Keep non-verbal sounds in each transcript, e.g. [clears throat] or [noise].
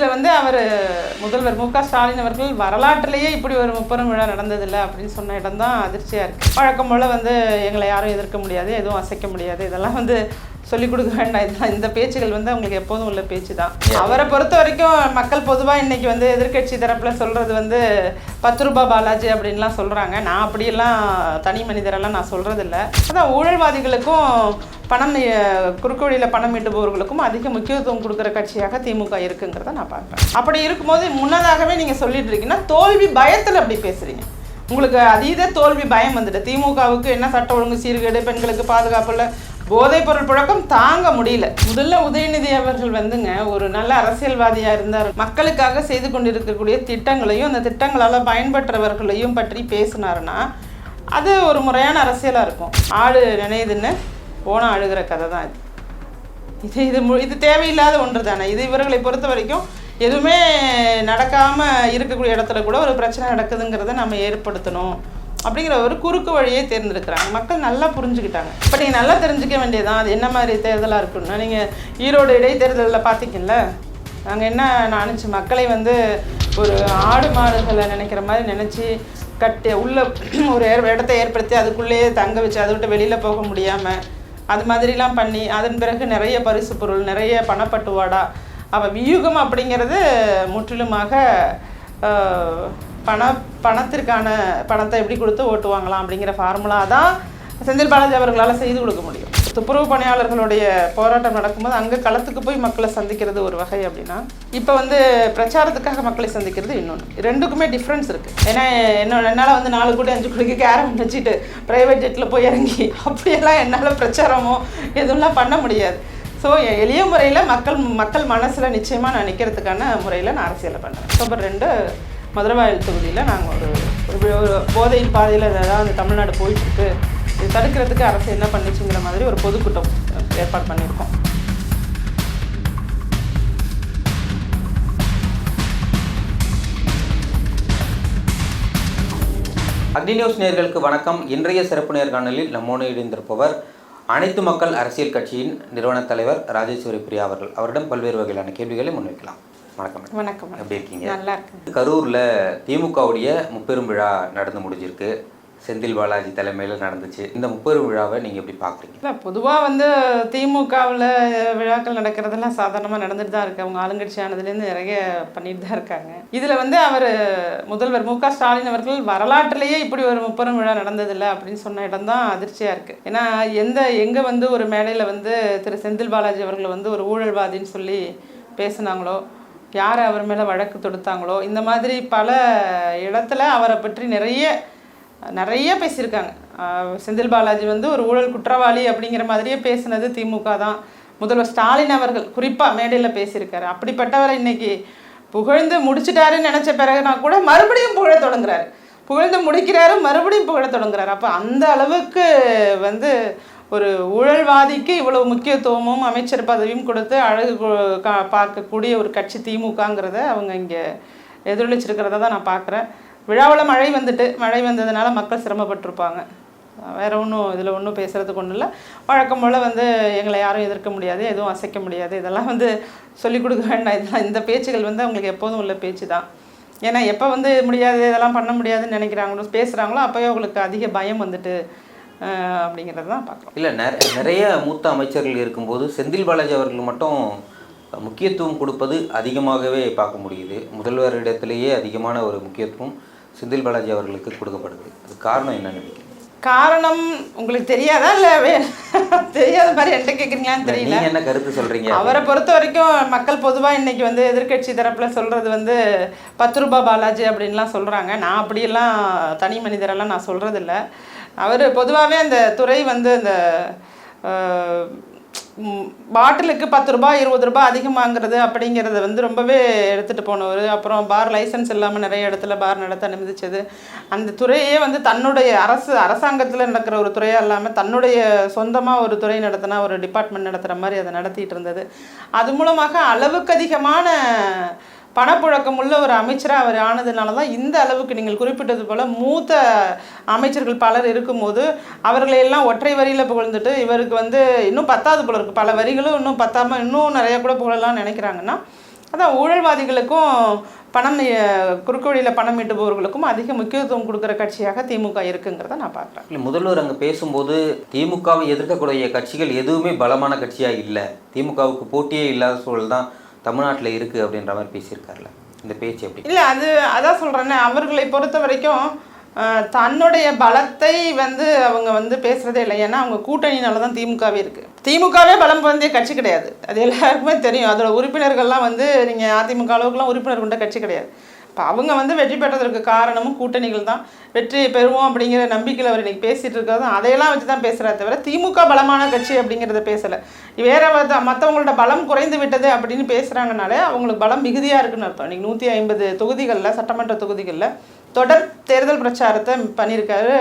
இதில் வந்து அவர் முதல்வர் மு க ஸ்டாலின் அவர்கள் வரலாற்றிலேயே இப்படி ஒரு முப்பெரும் விழா நடந்ததில்லை அப்படின்னு சொன்ன இடம் தான் அதிர்ச்சியாக இருக்குது வழக்கம் போல் வந்து எங்களை யாரும் எதிர்க்க முடியாது எதுவும் அசைக்க முடியாது. இதெல்லாம் வந்து சொல்லிக் கொடுக்க வேண்டாம். இதெல்லாம் இந்த பேச்சுகள் வந்து அவங்களுக்கு எப்போதும் உள்ள பேச்சு தான் அவரை பொறுத்த வரைக்கும் மக்கள் பொதுவாக இன்னைக்கு வந்து எதிர்க்கட்சி தரப்பில் சொல்கிறது வந்து பத்து ரூபாய் பாலாஜி அப்படின்லாம் சொல்கிறாங்க நான் அப்படியெல்லாம் தனி மனிதரெல்லாம் நான் சொல்கிறதில்ல அதான் ஊழல்வாதிகளுக்கும் பணம் குறுக்கு வழியில் பணம் ஈட்டுபவர்களுக்கும் அதிக முக்கியத்துவம் கொடுக்குற கட்சியாக திமுக இருக்குங்கிறத நான் பார்க்குறேன். அப்படி இருக்கும்போது முன்னதாகவே நீங்கள் சொல்லிட்டு இருக்கீங்கன்னா தோல்வி பயத்தில் அப்படி பேசுகிறீங்க உங்களுக்கு அதீத தோல்வி பயம் வந்துட்டு திமுகவுக்கு என்ன சட்ட ஒழுங்கு சீர்கேடு பெண்களுக்கு பாதுகாப்பு இல்லை போதைப்பொருள் புழக்கம் தாங்க முடியல. முதல்ல உதயநிதி அவர்கள் வந்துங்க ஒரு நல்ல அரசியல்வாதியாக இருந்தார். மக்களுக்காக செய்து கொண்டிருக்கக்கூடிய திட்டங்களையும் அந்த திட்டங்களால் பயன்பெற்றவர்களையும் பற்றி பேசினாருன்னா அது ஒரு முறையான அரசியலாக இருக்கும். ஆடு நினைதுன்னு போன அழுகிற கதை தான் இது இது இது இது தேவையில்லாத ஒன்று தானே. இது இவர்களை பொறுத்த வரைக்கும் எதுவுமே நடக்காமல் இருக்கக்கூடிய இடத்துல கூட ஒரு பிரச்சனை நடக்குதுங்கிறத நம்ம ஏற்படுத்தணும். அப்படிங்கிற ஒரு குறுக்கு வழியே தேர்ந்தெடுக்கிறாங்க. மக்கள் நல்லா புரிஞ்சுக்கிட்டாங்க. இப்போ நீங்கள் நல்லா தெரிஞ்சுக்க வேண்டியதுதான். அது என்ன மாதிரி தேர்தலாக இருக்குன்னா நீங்கள் ஈரோடு இடைத்தேர்தலில் பார்த்தீங்கல்ல நாங்கள் என்ன நினச்சி? மக்களை வந்து ஒரு ஆடு மாடுகளை நினைக்கிற மாதிரி நினச்சி கட்டி உள்ள [clears throat] ஒரு இடத்த ஏற்படுத்தி அதுக்குள்ளேயே தங்க வச்சு அதை விட்டு வெளியில் போக முடியாமல் அது மாதிரிலாம் பண்ணி அதன் பிறகு நிறைய பரிசு பொருள் நிறைய பணப்பட்டுவாடா. அவள் வியூகம் அப்படிங்கிறது முற்றிலுமாக பண பணத்திற்கான பணத்தை எப்படி கொடுத்து ஓட்டு வாங்கலாம் அப்படிங்கிற ஃபார்முலா தான் செந்தில் பாலாஜி அவர்களால் செய்து கொடுக்க முடியும். துப்புரவு பணியாளர்களுடைய போராட்டம் நடக்கும்போது அங்கே களத்துக்கு போய் மக்களை சந்திக்கிறது ஒரு வகை அப்படின்னா இப்போ வந்து பிரச்சாரத்துக்காக மக்களை சந்திக்கிறது இன்னொன்று ரெண்டுக்குமே டிஃப்ரென்ஸ் இருக்குது ஏன்னா என்ன என்னால் வந்து நாலு கோடி அஞ்சு கோடிக்கு கேரம் வச்சுட்டு ப்ரைவேட் ஜெட்டில் போய் இறங்கி அப்படியெல்லாம் என்னால் பிரச்சாரமோ எதுவும்லாம் பண்ண முடியாது. ஸோ எளிய முறையில் மக்கள் மக்கள் மனசில் நிச்சயமாக நான் நிற்கிறதுக்கான முறையில் நான் அரசியலை பண்ணுறேன் அக்டோபர் ரெண்டு மதுரவாயல் தொகுதியில் நாங்கள் ஒரு ஒரு- போதையின் பாதையில் அந்த தமிழ்நாடு போயிட்டுருக்கு. இது தடுக்கிறதுக்கு அரசு என்ன பண்ணுச்சுங்கிற மாதிரி ஒரு பொதுக்கூட்டம் ஏற்பாடு பண்ணியிருக்கோம். அக்னி நியூஸ் நேர்களுக்கு வணக்கம். இன்றைய சிறப்பு நேர்காணலில் நம்மோடு இணைந்திருப்பவர் அனைத்து மக்கள் அரசியல் கட்சியின் நிறுவன தலைவர் ராஜேஸ்வரி பிரியா அவர்கள் அவரிடம் பல்வேறு வகையிலான கேள்விகளை முன்வைக்கலாம். வணக்கம். வணக்கம் எப்படி இருக்கீங்க? நல்லா இருக்கு கரூரில் திமுகவுடைய முப்பெரும் விழா நடந்து முடிஞ்சிருக்கு. செந்தில் பாலாஜி தலைமையில் நடந்துச்சு. இந்த முப்பெரும் விழாவை நீங்கள் எப்படி பார்க்குறீங்க இல்லை பொதுவாக வந்து திமுகவில் விழாக்கள் நடக்கிறதெல்லாம் சாதாரணமாக நடந்துட்டு தான் இருக்குது அவங்க ஆளுங்கட்சி ஆனதுலேருந்து நிறைய பண்ணிட்டு தான் இருக்காங்க. இதில் வந்து அவர் முதல்வர் மு க ஸ்டாலின் அவர்கள் வரலாற்றிலேயே இப்படி ஒரு முப்பெரும் விழா நடந்ததில்லை அப்படின்னு சொன்ன இடம் தான் அதிர்ச்சியாக இருக்குது ஏன்னா எந்த எங்கே வந்து ஒரு மேடையில் வந்து திரு செந்தில் பாலாஜி அவர்கள் வந்து ஒரு ஊழல்வாதின்னு சொல்லி பேசுனாங்களோ யார் அவர் மேலே வழக்கு தொடுத்தாங்களோ இந்த மாதிரி பல இடத்துல அவரை பற்றி நிறைய நிறைய பேசியிருக்காங்க. செந்தில் பாலாஜி வந்து ஒரு ஊழல் குற்றவாளி அப்படிங்கிற மாதிரியே பேசுனது திமுக தான். முதல்வர் ஸ்டாலின் அவர்கள் குறிப்பாக மேடையில் பேசியிருக்காரு. அப்படிப்பட்டவரை இன்னைக்கு புகழ்ந்து முடிச்சிட்டாருன்னு நினச்ச பிறகுனா கூட மறுபடியும் புகழ தொடங்குறாரு. புகழ்ந்து முடிக்கிறாரு மறுபடியும் புகழ தொடங்குறாரு. அப்போ அந்த அளவுக்கு வந்து ஒரு ஊழல்வாதிக்கு இவ்வளவு முக்கியத்துவமும் அமைச்சர் பதவியும் கொடுத்து அழகு கா- பார்க்கக்கூடிய ஒரு கட்சி திமுகங்கிறத அவங்க இங்கே எதிரொலிச்சிருக்கிறத தான் நான் பார்க்குறேன். விழாவில் மழை வந்துட்டு மழை வந்ததுனால மக்கள் சிரமப்பட்டிருப்பாங்க. வேற ஒன்றும் இதில் ஒன்றும் பேசுகிறதுக்கு ஒன்றும் இல்லை. வழக்கம் போல் வந்து எங்களை யாரும் எதிர்க்க முடியாது எதுவும் அசைக்க முடியாது. இதெல்லாம் வந்து சொல்லிக் கொடுக்க வேண்டாம். இதெல்லாம் இந்த பேச்சுகள் வந்து அவங்களுக்கு எப்போதும் உள்ள பேச்சு தான் ஏன்னா எப்போ வந்து முடியாது இதெல்லாம் பண்ண முடியாதுன்னு நினைக்கிறாங்களோ பேசுகிறாங்களோ அப்போயே அவங்களுக்கு அதிக பயம் வந்துட்டு அப்படிங்கிறது தான் பார்க்கலாம் இல்லை நிறைய மூத்த அமைச்சர்கள் இருக்கும்போது செந்தில் பாலாஜி அவர்கள் மட்டும் முக்கியத்துவம் கொடுப்பது அதிகமாகவே பார்க்க முடியுது. முதல்வரிடத்திலேயே அதிகமான ஒரு முக்கியத்துவம். செந்தில் பாலாஜி அவர்களுக்கு கொடுக்கப்படுது. அது காரணம் என்னன்னு காரணம் உங்களுக்கு தெரியாதா இல்லை தெரியாத மாதிரி என்கிட்ட கேட்குறீங்களான்னு தெரியல. என்ன கருத்து சொல்றீங்க? அவரை பொறுத்த வரைக்கும் மக்கள் பொதுவாக இன்னைக்கு வந்து எதிர்க்கட்சி தரப்பில் சொல்கிறது வந்து பத்து ரூபாய் பாலாஜி அப்படின்லாம் சொல்கிறாங்க நான் அப்படியெல்லாம் தனி மனிதரெல்லாம் நான் சொல்கிறதில்ல அவர் பொதுவாகவே அந்த துறை வந்து அந்த பாட்டிலுக்கு பத்து ரூபாய் இருபது ரூபாய் அதிகமாங்கிறது அப்படிங்கிறத வந்து ரொம்பவே எடுத்துகிட்டு போனவர். அப்புறம் பார் லைசன்ஸ் இல்லாமல் நிறைய இடத்துல பார் நடத்த அனுமதிச்சது. அந்த துறையே வந்து தன்னுடைய அரசு அரசாங்கத்தில் நடக்கிற ஒரு துறையாக இல்லாமல் தன்னுடைய சொந்தமாக ஒரு துறை நடத்தினா ஒரு டிபார்ட்மெண்ட் நடத்துகிற மாதிரி அதை நடத்திட்டு இருந்தது. அது மூலமாக அளவுக்கு அதிகமான பணப்புழக்கம் உள்ள ஒரு அமைச்சராக அவர் ஆனதுனால தான் இந்த அளவுக்கு நீங்கள் குறிப்பிட்டது போல் மூத்த அமைச்சர்கள் பலர் இருக்கும்போது அவர்களை எல்லாம் ஒற்றை வரியில் புகழ்ந்துட்டு இவருக்கு வந்து இன்னும் பத்தாது போல இருக்கு. பல வரிகளும் இன்னும் பத்தாமல் இன்னும் நிறைய கூட புகழலாம் நினைக்கிறாங்கன்னா அதான் ஊழல்வாதிகளுக்கும் பணம் குறுக்கு வழியில் பணம் ஈட்டுபவர்களுக்கும் அதிக முக்கியத்துவம் கொடுக்குற கட்சியாக திமுக இருக்குங்கிறத நான் பார்க்குறேன். இல்லை முதல்வர் அங்கே பேசும்போது திமுகவை எதிர்க்கக்கூடிய கட்சிகள் எதுவுமே பலமான கட்சியாக இல்லை. திமுகவுக்கு போட்டியே இல்லாத சூழல் தான் தமிழ்நாட்டில் இருக்குது அப்படின்ற மாதிரி பேசியிருக்காருல. இந்த பேச்சு எப்படி? இல்லை அது அதான் சொல்கிறேன்னே அவர்களை பொறுத்த வரைக்கும் தன்னுடைய பலத்தை வந்து அவங்க வந்து பேசுகிறதே இல்லை. ஏன்னா அவங்க கூட்டணினால தான் திமுகவே இருக்குது திமுகவே பலம் பொருந்திய கட்சி கிடையாது. அது எல்லாருக்குமே தெரியும். அதோட உறுப்பினர்கள்லாம் வந்து நீங்கள் அதிமுக அளவுக்குலாம் உறுப்பினர் கொண்ட கட்சி கிடையாது. இப்போ அவங்க வந்து வெற்றி பெற்றதற்கு காரணமும் கூட்டணிகள் தான். வெற்றி பெறுவோம் அப்படிங்கிற நம்பிக்கையில் அவர் இன்னைக்கு பேசிகிட்டு இருக்கிறது அதையெல்லாம் வச்சு தான் பேசுகிறா தவிர திமுக பலமான கட்சி அப்படிங்கிறத பேசலை. வேற மற்றவங்களோட பலம் குறைந்து விட்டது அப்படின்னு பேசுகிறாங்கனாலே அவங்களுக்கு பலம் மிகுதியாக இருக்குன்னு அர்த்தம். இன்றைக்கி நூற்றி ஐம்பது தொகுதிகளில் சட்டமன்ற தொகுதிகளில் தொடர் தேர்தல் பிரச்சாரத்தை பண்ணியிருக்காரு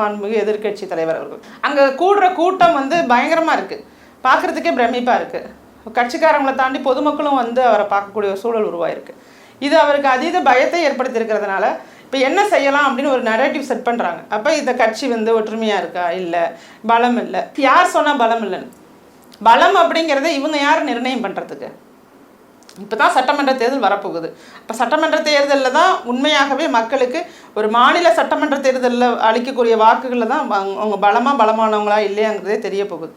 மாண்புமிகு எதிர்க்கட்சி தலைவர் அவர்கள். அங்கே கூடுற கூட்டம் வந்து பயங்கரமாக இருக்குது பார்க்குறதுக்கே பிரமிப்பாக இருக்குது கட்சிக்காரங்களை தாண்டி பொதுமக்களும் வந்து அவரை பார்க்கக்கூடிய சூழல் உருவாயிருக்கு. இது அவருக்கு அதீத பயத்தை ஏற்படுத்தியிருக்கிறதுனால இப்போ என்ன செய்யலாம் அப்படின்னு ஒரு நரேட்டிவ் செட் பண்ணுறாங்க அப்போ இந்த கட்சி வந்து ஒற்றுமையாக இருக்கா? இல்லை. பலம் இல்லை. யார் சொன்னால் பலம் இல்லைன்னு? பலம் அப்படிங்கிறத இவங்க யார் நிர்ணயம் பண்ணுறதுக்கு இப்போ தான் சட்டமன்ற தேர்தல் வரப்போகுது. இப்போ சட்டமன்ற தேர்தலில் தான் உண்மையாகவே மக்களுக்கு ஒரு மாநில சட்டமன்ற தேர்தலில் அளிக்கக்கூடிய வாக்குகளில் தான் அவங்க பலமாக பலமானவங்களா இல்லையாங்கிறதே தெரிய போகுது.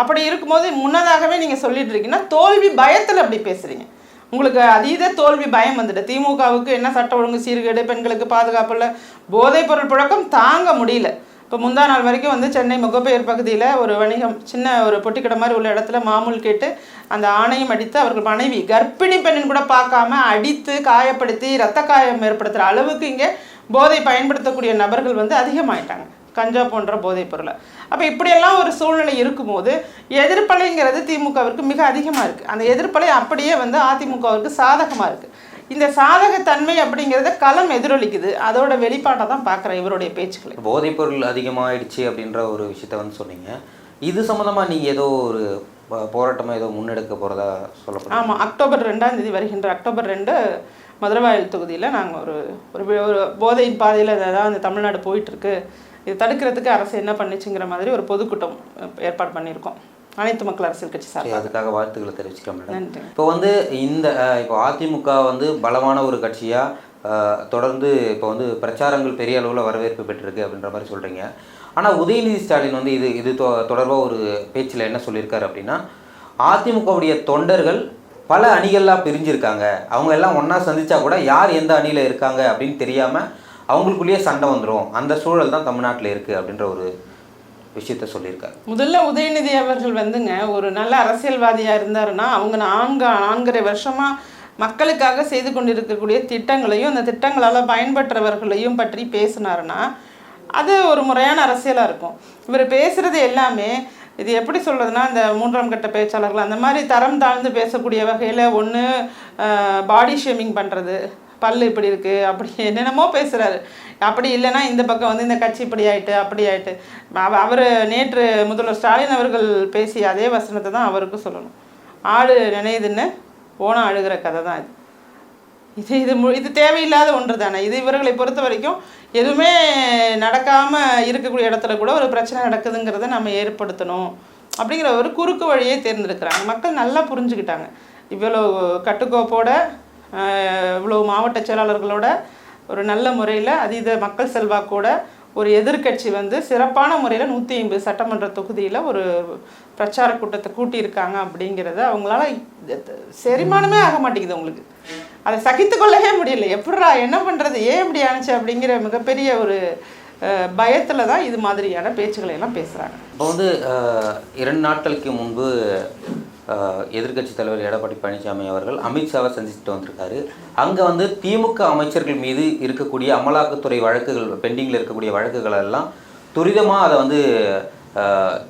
அப்படி இருக்கும்போது முன்னதாகவே நீங்கள் சொல்லிட்டு இருக்கீங்கன்னா தோல்வி பயத்தில் அப்படி பேசுகிறீங்க உங்களுக்கு அதீத தோல்வி பயம் வந்துட்டு. திமுகவுக்கு என்ன சட்ட ஒழுங்கு சீர்கேடு பெண்களுக்கு பாதுகாப்பு இல்லை போதைப் பொருள் புழக்கம் தாங்க முடியல. இப்போ முந்தா நாள் வரைக்கும் வந்து சென்னை முகப்பெயர் பகுதியில் ஒரு வணிகம் சின்ன ஒரு பொட்டிக்கடை மாதிரி உள்ள இடத்துல மாமூல் கேட்டு அந்த ஆணையம் அடித்து அவர்கள் மனைவி கர்ப்பிணி பெண்ணின் கூட பார்க்காம அடித்து காயப்படுத்தி ரத்த காயம் ஏற்படுத்துகிற அளவுக்கு இங்கே போதை பயன்படுத்தக்கூடிய நபர்கள் வந்து அதிகமாயிட்டாங்க. கஞ்சா போன்ற போதைப் பொருளை. அப்போ இப்படியெல்லாம் ஒரு சூழ்நிலை இருக்கும்போது எதிர்ப்பலைங்கிறது திமுகவிற்கு மிக அதிகமாக இருக்குது அந்த எதிர்ப்பலை அப்படியே வந்து அதிமுகவிற்கு சாதகமாக இருக்குது இந்த சாதகத்தன்மை அப்படிங்கிறத களம் எதிரொலிக்குது. அதோட வெளிப்பாட்டை தான் பார்க்குறேன் இவருடைய பேச்சுக்களை. போதைப்பொருள் அதிகமாகிடுச்சு அப்படின்ற ஒரு விஷயத்த வந்து சொன்னீங்க. இது சம்மந்தமாக நீங்கள் ஏதோ ஒரு ப- போராட்டமா ஏதோ முன்னெடுக்க போகிறதா சொல்லப்படுது ஆமாம் அக்டோபர் ரெண்டாம் தேதி வருகின்ற அக்டோபர் ரெண்டு மதுரவாயல் தொகுதியில் நாங்கள் ஒரு ஒரு போதையின் பாதையில் தான் இந்த தமிழ்நாடு போயிட்டுருக்கு இது தடுக்கிறதுக்கு அரசு என்ன பண்ணுச்சுங்கிற மாதிரி ஒரு பொதுக்கூட்டம் ஏற்பாடு பண்ணியிருக்கோம். அனைத்து மக்கள் அரசியல் கட்சி சார் சரி, அதுக்காக வாழ்த்துக்களை தெரிவிச்சுக்கிறேன் மேடம். இப்போ வந்து இந்த இப்போ அதிமுக வந்து பலமான ஒரு கட்சியாக தொடர்ந்து இப்போ வந்து பிரச்சாரங்கள் பெரிய அளவில் வரவேற்பு பெற்றிருக்கு அப்படின்ற மாதிரி சொல்கிறீங்க ஆனால் உதயநிதி ஸ்டாலின் வந்து இது இது தொடர்பாக ஒரு பேச்சில் என்ன சொல்லியிருக்காரு அப்படின்னா அதிமுகவுடைய தொண்டர்கள் பல அணிகள்லாம் பிரிஞ்சிருக்காங்க. அவங்க எல்லாம் ஒன்றா சந்திச்சா கூட யார் எந்த அணியில் இருக்காங்க அப்படின்னு தெரியாமல் அவங்களுக்குள்ளேயே சண்டை வந்துடும் அந்த சூழல் தான் தமிழ்நாட்டில் இருக்குது அப்படின்ற ஒரு விஷயத்த சொல்லியிருக்காரு. முதல்ல உதயநிதி அவர்கள் வந்துங்க ஒரு நல்ல அரசியல்வாதியாக இருந்தாருன்னா அவங்க நான்கு நான்கரை வருஷமாக மக்களுக்காக செய்து கொண்டிருக்கக்கூடிய திட்டங்களையும் அந்த திட்டங்களால் பயன்பெற்றவர்களையும் பற்றி பேசினாருன்னா அது ஒரு முறையான அரசியலாக இருக்கும். இவர் பேசுகிறது எல்லாமே இது எப்படி சொல்கிறதுனா இந்த மூன்றாம் கட்ட பேச்சாளர்கள் அந்த மாதிரி தரம் தாழ்ந்து பேசக்கூடிய வகையில் ஒன்று பாடி ஷேமிங் பண்ணுறது பல்லு இப்படி இருக்குது அப்படி [laughs] என்னென்னமோ பேசுகிறாரு அப்படி இல்லைன்னா இந்த பக்கம் வந்து இந்த கட்சி இப்படி ஆயிட்டு அப்படி ஆயிட்டு. அவர் நேற்று முதல்வர் ஸ்டாலின் அவர்கள் பேசிய அதே வசனத்தை தான் அவருக்கும் சொல்லணும். ஆடு நினையுதுன்னு ஓனம் அழுகிற கதை தான் இது. இது இது மு- இது தேவையில்லாத ஒன்று தானே. இது இவர்களை பொறுத்த வரைக்கும் எதுவுமே நடக்காமல் இருக்கக்கூடிய இடத்துல கூட ஒரு பிரச்சனை நடக்குதுங்கிறத நம்ம ஏற்படுத்தணும் அப்படிங்கிற ஒரு குறுக்கு வழியை தேர்ந்தெடுக்கிறாங்க. மக்கள் நல்லா புரிஞ்சுக்கிட்டாங்க. இவ்வளோ கட்டுக்கோப்போட இவ்வளோ மாவட்ட செயலாளர்களோட ஒரு நல்ல முறையில் அதீத மக்கள் செல்வாக்கோட ஒரு எதிர்க்கட்சி வந்து சிறப்பான முறையில் நூற்றி ஐம்பது சட்டமன்ற தொகுதியில் ஒரு பிரச்சார கூட்டத்தை கூட்டியிருக்காங்க அப்படிங்கிறத அவங்களால செரிமானமே ஆக மாட்டேங்குது உங்களுக்கு. அதை சகித்து கொள்ளவே முடியல. எப்படிடா என்ன பண்ணுறது ஏன் இப்படி ஆணுச்சு அப்படிங்கிற மிகப்பெரிய ஒரு பயத்தில் தான் இது மாதிரியான பேச்சுக்களை எல்லாம் பேசுகிறாங்க இப்போ வந்து இரண்டு நாட்களுக்கு முன்பு எதிர்க்கட்சி தலைவர் எடப்பாடி பழனிசாமி அவர்கள் அமித்ஷாவை சந்திச்சுட்டு வந்திருக்காரு. அங்கே வந்து திமுக அமைச்சர்கள் மீது இருக்கக்கூடிய அமலாக்கத்துறை வழக்குகள் பெண்டிங்கில் இருக்கக்கூடிய வழக்குகள் எல்லாம் துரிதமாக அதை வந்து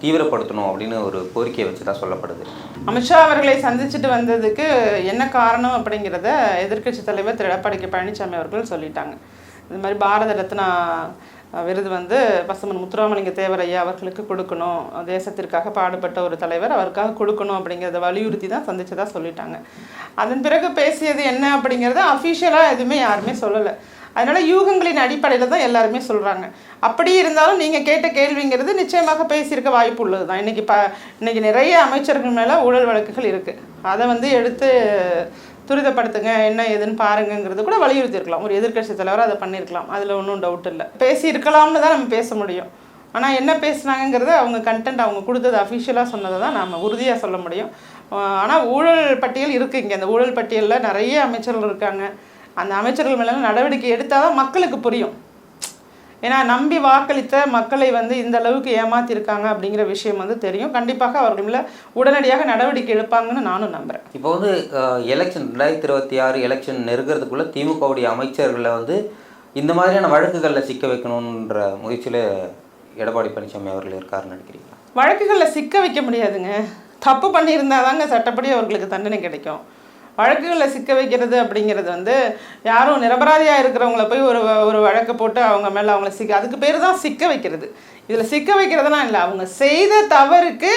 தீவிரப்படுத்தணும் அப்படின்னு ஒரு கோரிக்கையை வச்சு தான் சொல்லப்படுது. அமித்ஷா அவர்களை சந்திச்சுட்டு வந்ததுக்கு என்ன காரணம் அப்படிங்கிறத எதிர்க்கட்சி தலைவர் திரு எடப்பாடி பழனிசாமி அவர்கள் சொல்லிட்டாங்க. இந்த மாதிரி பாரத ரத்னா விருது வந்து பசுமன் முத்துராமலிங்க தேவரையா அவர்களுக்கு கொடுக்கணும். தேசத்திற்காக பாடுபட்ட ஒரு தலைவர் அவருக்காக கொடுக்கணும் அப்படிங்கிறத வலியுறுத்தி தான் சந்தித்ததாக சொல்லிட்டாங்க. அதன் பிறகு பேசியது என்ன அப்படிங்கிறத அஃபிஷியலாக எதுவுமே யாருமே சொல்லலை. அதனால யூகங்களின் அடிப்படையில் தான் எல்லாருமே சொல்கிறாங்க அப்படி இருந்தாலும் நீங்கள் கேட்ட கேள்விங்கிறது நிச்சயமாக பேசியிருக்க வாய்ப்பு உள்ளது தான் இன்றைக்கி ப இன்றைக்கி நிறைய அமைச்சர்கள் மேலே ஊழல் வழக்குகள் இருக்குது அதை வந்து எடுத்து துரிதப்படுத்துங்க என்ன ஏதுன்னு பாருங்கிறது கூட வலியுறுத்தியிருக்கலாம். ஒரு எதிர்க்கட்சி தலைவர் அதை பண்ணியிருக்கலாம். அதில் ஒன்றும் டவுட் இல்லை. பேசி இருக்கலாம்னு தான் நம்ம பேச முடியும். ஆனால் என்ன பேசுனாங்கங்கிறத அவங்க கண்டென்ட் அவங்க கொடுத்தது அஃபிஷியலாக சொன்னதை தான் நாம் உறுதியாக சொல்ல முடியும். ஆனால் ஊழல் பட்டியல் இருக்குது இங்கே. அந்த ஊழல் பட்டியலில் நிறைய அமைச்சர்கள் இருக்காங்க. அந்த அமைச்சர்கள் மேலே நடவடிக்கை எடுத்தால் தான் மக்களுக்கு புரியும். ஏன்னா நம்பி வாக்களித்த மக்களை வந்து இந்த அளவுக்கு ஏமாத்திருக்காங்க அப்படிங்கிற விஷயம் வந்து தெரியும். கண்டிப்பாக அவர்கள் மேல உடனடியாக நடவடிக்கை எடுப்பாங்கன்னு நானும் நம்புகிறேன் இப்போ வந்து எலெக்ஷன் ரெண்டாயிரத்தி இருபத்தி ஆறு எலெக்ஷன் நெருக்கிறதுக்குள்ள திமுகவுடைய அமைச்சர்களை வந்து இந்த மாதிரியான வழக்குகளில் சிக்க வைக்கணுன்ற முயற்சியில் எடப்பாடி பழனிசாமி அவர்கள் இருக்காருன்னு நினைக்கிறீங்களா? வழக்குகளில் சிக்க வைக்க முடியாதுங்க. தப்பு பண்ணியிருந்தால் தாங்க சட்டப்படி அவர்களுக்கு தண்டனை கிடைக்கும். வழக்குகளில் சிக்க வைக்கிறது அப்படிங்கிறது வந்து யாரும் நிரபராதியாக இருக்கிறவங்கள போய் ஒரு ஒரு வழக்கு போட்டு அவங்க மேலே அவங்கள சிக்க அதுக்கு பேர் தான் சிக்க வைக்கிறது. இதில் சிக்க வைக்கிறதுலாம் இல்லை அவங்க செய்த தவறுக்கு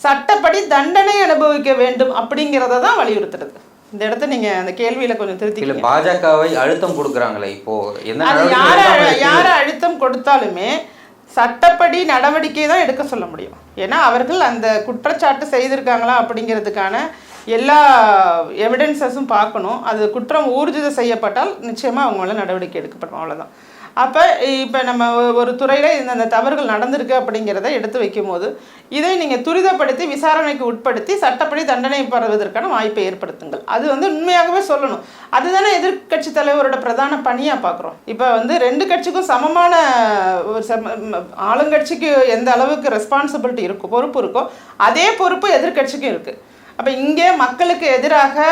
சட்டப்படி தண்டனை அனுபவிக்க வேண்டும் அப்படிங்கிறத தான் வலியுறுத்துறது. இந்த இடத்த நீங்கள் அந்த கேள்வியில் கொஞ்சம் இல்ல திருத்திக்கங்க பாஜகவை அழுத்தம் கொடுக்குறாங்களே இப்போ யார? யார அழுத்தம் கொடுத்தாலுமே சட்டப்படி நடவடிக்கை தான் எடுக்க சொல்ல முடியும். ஏன்னா அவர்கள் அந்த குற்றச்சாட்டு செய்திருக்காங்களா அப்படிங்கிறதுக்கான எல்லா எவிடன்சஸும் பார்க்கணும். அது குற்றம் ஊர்ஜிதம் செய்யப்பட்டால் நிச்சயமாக அவங்க மேலே நடவடிக்கை எடுக்கப்படும். அவ்வளோதான் அப்போ இப்போ நம்ம ஒரு துறையில் இந்த அந்த தவறுகள் நடந்திருக்கு அப்படிங்கிறத எடுத்து வைக்கும்போது இதை நீங்கள் துரிதப்படுத்தி விசாரணைக்கு உட்படுத்தி சட்டப்படி தண்டனை பெறுவதற்கான வாய்ப்பை ஏற்படுத்துங்கள். அது வந்து உண்மையாகவே சொல்லணும். அதுதானே எதிர்க்கட்சி தலைவரோட பிரதான பணியாக பார்க்குறோம். இப்போ வந்து ரெண்டு கட்சிக்கும் சமமான ஒரு சம ஆளுங்கட்சிக்கு எந்த அளவுக்கு ரெஸ்பான்சிபிலிட்டி இருக்கோ பொறுப்பு இருக்கோ அதே பொறுப்பு எதிர்க்கட்சிக்கும் இருக்குது அப்போ இங்கே மக்களுக்கு எதிராக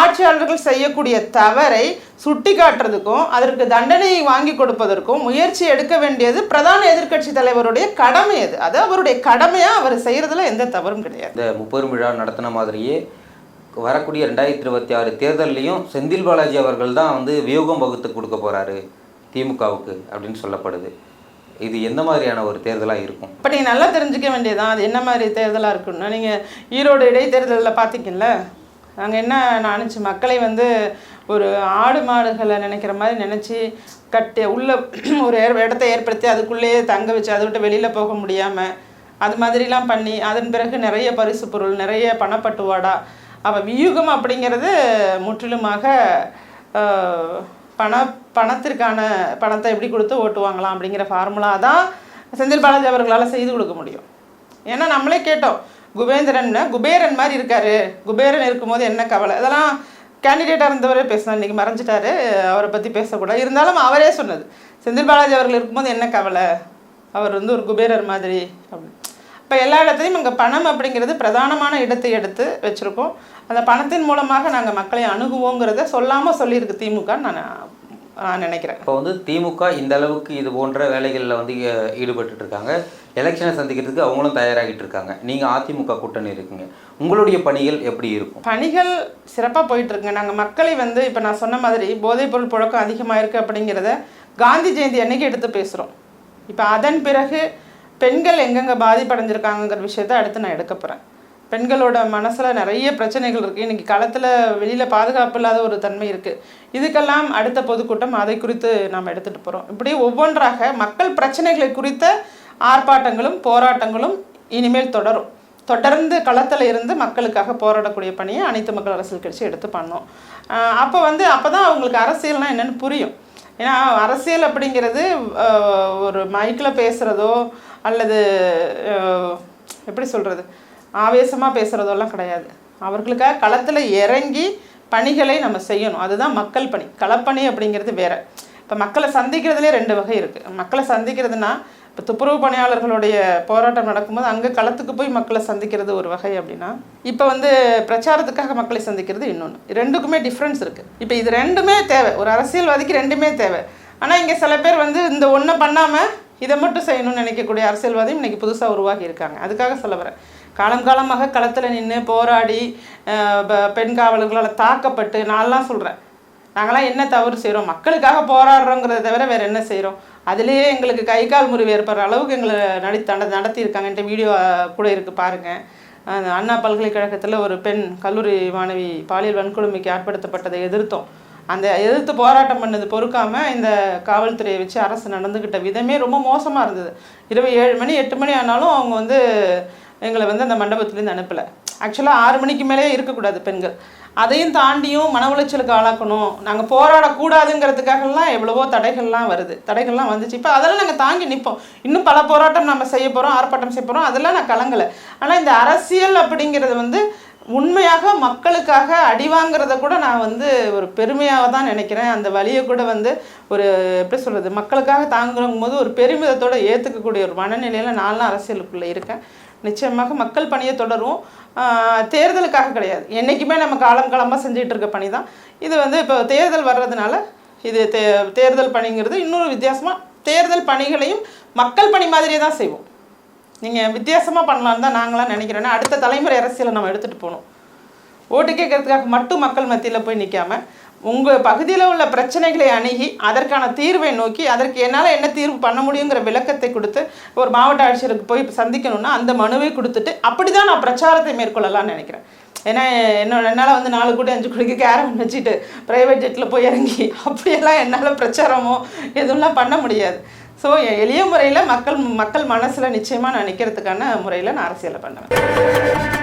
ஆட்சியாளர்கள் செய்யக்கூடிய தவறை சுட்டி காட்டுறதுக்கும் அதற்கு தண்டனை வாங்கி கொடுப்பதற்கும் முயற்சி எடுக்க வேண்டியது பிரதான எதிர்க்கட்சி தலைவருடைய கடமை அது. அது அவருடைய கடமையாக அவர் செய்கிறதுல எந்த தவறும் கிடையாது. இந்த முப்பெரும் விழா நடத்தின மாதிரியே வரக்கூடிய ரெண்டாயிரத்தி இருபத்தி ஆறு தேர்தல்லையும் செந்தில் பாலாஜி அவர்கள் தான் வந்து வியூகம் வகுத்து கொடுக்க போகிறாரு திமுகவுக்கு அப்படின்னு சொல்லப்படுது. இது எந்த மாதிரியான ஒரு தேர்தலாக இருக்கும்? இப்போ நீங்கள் நல்லா தெரிஞ்சுக்க வேண்டியதான் அது என்ன மாதிரி தேர்தலாக இருக்குன்னா நீங்கள் ஈரோடு இடைத்தேர்தலில் பார்த்தீங்கல்ல அங்கே என்ன நினச்சி மக்களை வந்து ஒரு ஆடு மாடுகளை நினைக்கிற மாதிரி நினச்சி கட்டி உள்ள [clears throat] ஒரு இடத்த ஏற்படுத்தி அதுக்குள்ளேயே தங்க வச்சு அதை விட்டு வெளியில் போக முடியாமல் அது மாதிரிலாம் பண்ணி அதன் பிறகு நிறைய பரிசு பொருள் நிறைய பணப்பட்டுவாடா. அவள் வியூகம் அப்படிங்கிறது முற்றிலுமாக பண பணத்திற்கான பணத்தை எப்படி கொடுத்து ஓட்டு வாங்கலாம் அப்படிங்கிற ஃபார்முலா தான் செந்தில் பாலாஜி அவர்களால் செய்து கொடுக்க முடியும். ஏன்னா நம்மளே கேட்டோம் குபேந்திரன் குபேரன் மாதிரி இருக்காரு குபேரன் இருக்கும்போது என்ன கவலை? இதெல்லாம் கேண்டிடேட்டாக இருந்தவரே பேசினார் இன்றைக்கி மறைஞ்சிட்டாரு அவரை பற்றி பேசக்கூடாது. இருந்தாலும் அவரே சொன்னது செந்தில் பாலாஜி அவர்கள் இருக்கும்போது என்ன கவலை? அவர் வந்து ஒரு குபேரர் மாதிரி அப்படின்னு. இப்போ எல்லா இடத்துலையும் இங்கே பணம் அப்படிங்கிறது பிரதானமான இடத்தை எடுத்து வச்சுருக்கோம். அந்த பணத்தின் மூலமாக நாங்கள் மக்களை அணுகுவோங்கிறத சொல்லாமல் சொல்லியிருக்கு திமுக நான் நினைக்கிறேன். இப்போ வந்து திமுக இந்த அளவுக்கு இது போன்ற வேலைகளில் வந்து ஈ- ஈடுபட்டுட்டு இருக்காங்க எலெக்ஷனை சந்திக்கிறதுக்கு அவங்களும் தயாராகிட்டு இருக்காங்க நீங்கள் அதிமுக கூட்டணி இருக்கீங்க. உங்களுடைய பணிகள் எப்படி இருக்கும்? பணிகள் சிறப்பாக போயிட்டுருக்குங்க நாங்கள் மக்களை வந்து இப்போ நான் சொன்ன மாதிரி போதைப்பொருள் புழக்கம் அதிகமாக இருக்குது அப்படிங்கிறத காந்தி ஜெயந்தி அன்னைக்கு எடுத்து பேசுகிறோம் இப்போ அதன் பிறகு பெண்கள் எங்கெங்கே பாதிப்படைஞ்சிருக்காங்கங்கிற விஷயத்த அடுத்து நான் எடுக்க போகிறேன் பெண்களோட மனசில் நிறைய பிரச்சனைகள் இருக்குது இன்றைக்கி களத்தில் வெளியில் பாதுகாப்பு இல்லாத ஒரு தன்மை இருக்குது இதுக்கெல்லாம் அடுத்த பொதுக்கூட்டம் அதை குறித்து நாம் எடுத்துகிட்டு போகிறோம் இப்படி ஒவ்வொன்றாக மக்கள் பிரச்சனைகளை குறித்த ஆர்ப்பாட்டங்களும் போராட்டங்களும் இனிமேல் தொடரும். தொடர்ந்து களத்தில் இருந்து மக்களுக்காக போராடக்கூடிய பணியை அனைத்து மக்கள் அரசியல் கட்சி எடுத்து பண்ணோம். அப்போ வந்து அப்போ தான் அவங்களுக்கு அரசியல்னால் என்னென்னு புரியும். ஏன்னா அரசியல் அப்படிங்கிறது ஒரு மைக்கில் பேசுகிறதோ அல்லது எப்படி சொல்கிறது ஆவேசமாக பேசுகிறதெல்லாம் கிடையாது. அவர்களுக்காக களத்தில் இறங்கி பணிகளை நம்ம செய்யணும். அதுதான் மக்கள் பணி. களப்பணி அப்படிங்கிறது வேற. இப்போ மக்களை சந்திக்கிறதுலே ரெண்டு வகை இருக்குது மக்களை சந்திக்கிறதுனா இப்போ துப்புரவு பணியாளர்களுடைய போராட்டம் நடக்கும்போது அங்கே களத்துக்கு போய் மக்களை சந்திக்கிறது ஒரு வகை அப்படின்னா இப்போ வந்து பிரச்சாரத்துக்காக மக்களை சந்திக்கிறது இன்னொன்று ரெண்டுக்குமே டிஃப்ரென்ஸ் இருக்குது இப்போ இது ரெண்டுமே தேவை. ஒரு அரசியல்வாதிக்கு ரெண்டுமே தேவை. ஆனால் இங்கே சில பேர் வந்து இந்த ஒன்றை பண்ணாமல் இதை மட்டும் செய்யணும்னு நினைக்கக்கூடிய அரசியல்வாதியும் இன்றைக்கி புதுசாக உருவாகி இருக்காங்க. அதுக்காக சொல்ல வரேன். காலம் காலமாக களத்தில் நின்று போராடி ப- பெண் காவலர்களால் தாக்கப்பட்டு நான்லாம் சொல்கிறேன் நாங்களாம் என்ன தவறு செய்கிறோம் மக்களுக்காக போராடுறோங்கிறத தவிர வேறு என்ன செய்கிறோம் அதுலேயே எங்களுக்கு கை கால் முறிவு ஏற்படுற அளவுக்கு எங்களை நடி தட நடத்தியிருக்காங்கன்ட்டு வீடியோ கூட இருக்குது பாருங்கள் அண்ணா பல்கலைக்கழகத்தில் ஒரு பெண் கல்லூரி மாணவி பாலியல் வன்கொடுமைக்கு ஆட்படுத்தப்பட்டதை எதிர்த்தோம். அந்த எதிர்த்து போராட்டம் பண்ணது பொறுக்காமல் இந்த காவல்துறையை வச்சு அரசு நடந்துக்கிட்ட விதமே ரொம்ப மோசமாக இருந்தது. இரவு ஏழு மணி எட்டு மணி ஆனாலும் அவங்க வந்து எங்களை வந்து அந்த மண்டபத்துலேருந்து அனுப்பலை. ஆக்சுவலாக ஆறு மணிக்கு மேலே இருக்கக்கூடாது பெண்கள். அதையும் தாண்டியும் மன உளைச்சலுக்கு ஆளாக்கணும். நாங்கள் போராடக்கூடாதுங்கிறதுக்காகலாம் எவ்வளவோ தடைகள்லாம் வருது. தடைகள்லாம் வந்துச்சு. இப்போ அதெல்லாம் நாங்கள் தாங்கி நிற்போம் இன்னும் பல போராட்டம் நம்ம செய்ய போகிறோம் ஆர்ப்பாட்டம் செய்ய போகிறோம் அதெல்லாம் நான் கலங்கலை. ஆனால் இந்த அரசியல் அப்படிங்கிறது வந்து உண்மையாக மக்களுக்காக அடி வாங்குறத கூட நான் வந்து ஒரு பெருமையாக தான் நினைக்கிறேன். அந்த வழியை கூட வந்து ஒரு எப்படி சொல்கிறது மக்களுக்காக தாங்குறங்கும் போது ஒரு பெருமிதத்தோடு ஏற்றுக்கக்கூடிய ஒரு மனநிலையில் நான்லாம் அரசியலுக்குள்ளே இருக்கேன். நிச்சயமாக மக்கள் பணியை தொடரும். தேர்தலுக்காக கிடையாது. என்றைக்குமே நம்ம காலம் காலமாக செஞ்சுட்டு இருக்க பணி தான் இது வந்து இப்போ தேர்தல் வர்றதுனால இது தே தேர்தல் பணிங்கிறது இன்னொரு வித்தியாசமாக தேர்தல் பணிகளையும் மக்கள் பணி மாதிரியே தான் செய்வோம். நீங்கள் வித்தியாசமாக பண்ணலான்னு தான் நாங்களாம் நினைக்கிறேன்னா அடுத்த தலைமுறை அரசியலை நம்ம எடுத்துகிட்டு போகணும். ஓட்டு கேட்கறதுக்காக மட்டும் மக்கள் மத்தியில் போய் நிற்காம உங்கள் பகுதியில் உள்ள பிரச்சனைகளை அணுகி அதற்கான தீர்வை நோக்கி அதற்கு என்னால் என்ன தீர்வு பண்ண முடியுங்கிற விளக்கத்தை கொடுத்து ஒரு மாவட்ட ஆட்சியருக்கு போய் சந்திக்கணும்னா அந்த மனுவை கொடுத்துட்டு அப்படி தான் நான் பிரச்சாரத்தை மேற்கொள்ளலாம்னு நினைக்கிறேன். ஏன்னா என்னோட என்னால் வந்து நாலு கோடி அஞ்சு கோடிக்கு கேரம் வச்சுட்டு ப்ரைவேட் ஜெட்டில் போய் இறங்கி அப்படியெல்லாம் என்னால் பிரச்சாரமோ எதுவும்லாம் பண்ண முடியாது. ஸோ எளிய முறையில் மக்கள் மக்கள் மனசில் நிச்சயமாக நான் நிற்கிறதுக்கான முறையில் நான் அரசியலை பண்ணுவேன்.